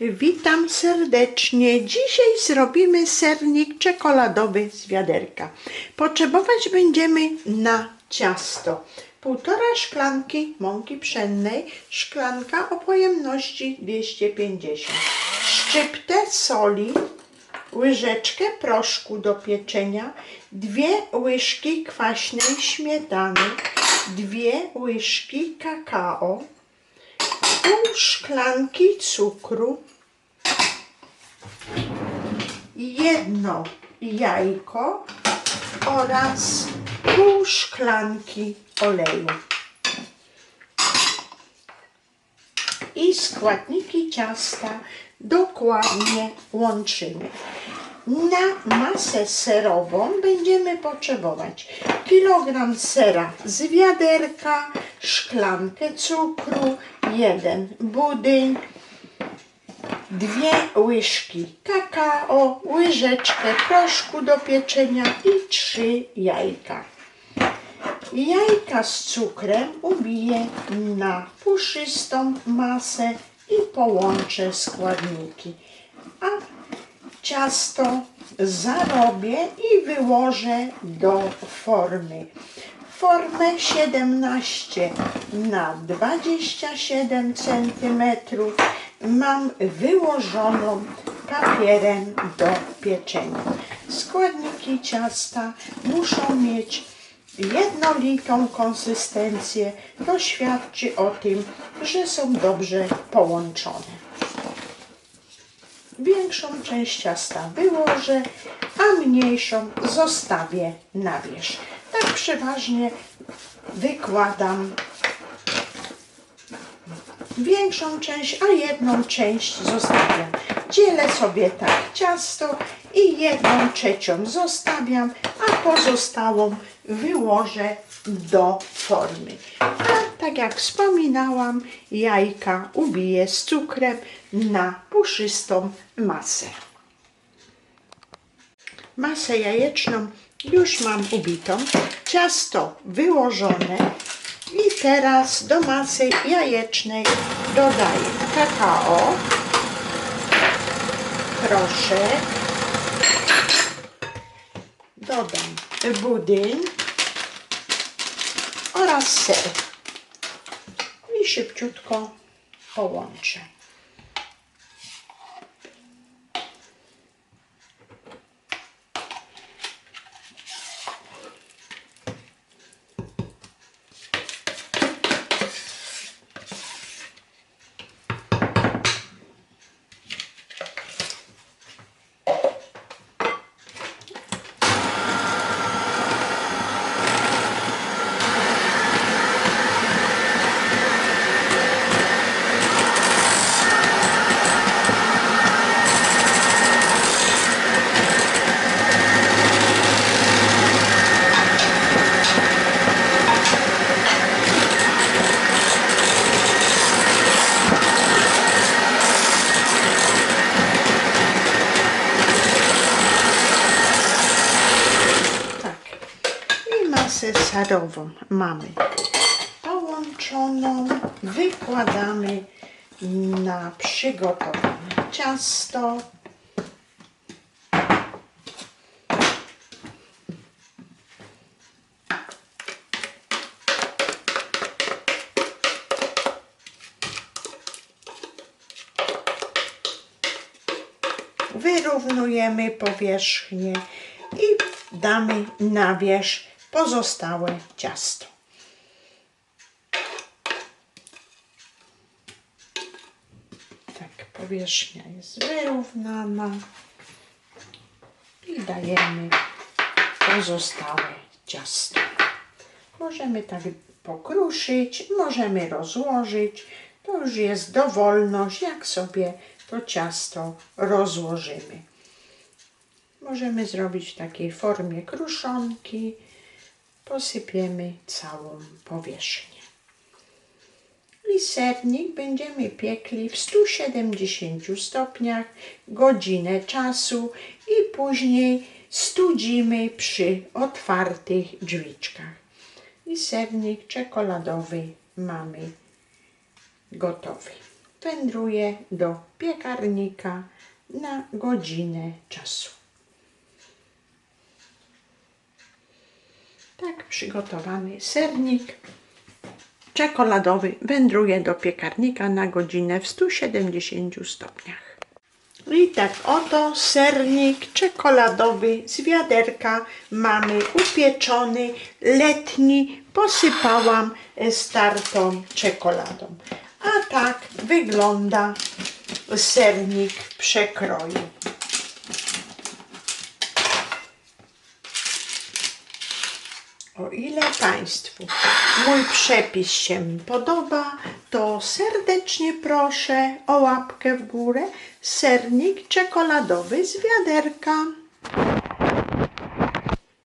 Witam serdecznie. Dzisiaj zrobimy sernik czekoladowy z wiaderka. Potrzebować będziemy na ciasto półtora szklanki mąki pszennej, szklanka o pojemności 250, szczyptę soli, łyżeczkę proszku do pieczenia, dwie łyżki kwaśnej śmietany, dwie łyżki kakao, pół szklanki cukru, jedno jajko oraz pół szklanki oleju. I składniki ciasta dokładnie łączymy. Na masę serową będziemy potrzebować kilogram sera z wiaderka, szklankę cukru, jeden budyń, dwie łyżki kakao, łyżeczkę proszku do pieczenia i trzy jajka. Jajka z cukrem ubiję na puszystą masę i połączę składniki. A ciasto zarobię i wyłożę do formy. Formę 17 na 27 cm mam wyłożoną papierem do pieczenia. Składniki ciasta muszą mieć jednolitą konsystencję. To świadczy o tym, że są dobrze połączone. Większą część ciasta wyłożę, a mniejszą zostawię na wierzch. Przeważnie wykładam większą część, a jedną część zostawiam. Dzielę sobie tak ciasto i jedną trzecią zostawiam, a pozostałą wyłożę do formy. A tak jak wspominałam, jajka ubiję z cukrem na puszystą masę. Masę jajeczną już mam ubitą, ciasto wyłożone i teraz do masy jajecznej dodaję kakao, proszek, dodam budyń oraz ser. I szybciutko połączę. Tak. I masę serową mamy połączoną. Wykładamy na przygotowane ciasto. Wyrównujemy powierzchnię i damy na wierzch pozostałe ciasto. Tak, powierzchnia jest wyrównana i dajemy pozostałe ciasto. Możemy tak pokruszyć, możemy rozłożyć. To już jest dowolność, jak sobie to ciasto rozłożymy. Możemy zrobić w takiej formie kruszonki. Posypiemy całą powierzchnię. I sernik będziemy piekli w 170 stopniach godzinę czasu i później studzimy przy otwartych drzwiczkach. I sernik czekoladowy mamy gotowy. wędruje do piekarnika na godzinę czasu. Tak przygotowany sernik czekoladowy wędruje do piekarnika na godzinę w 170 stopniach. I tak oto sernik czekoladowy z wiaderka mamy upieczony, letni, posypałam startą czekoladą. A tak wygląda sernik w przekroju. O ile Państwu mój przepis się podoba, to serdecznie proszę o łapkę w górę. Sernik czekoladowy z wiaderka.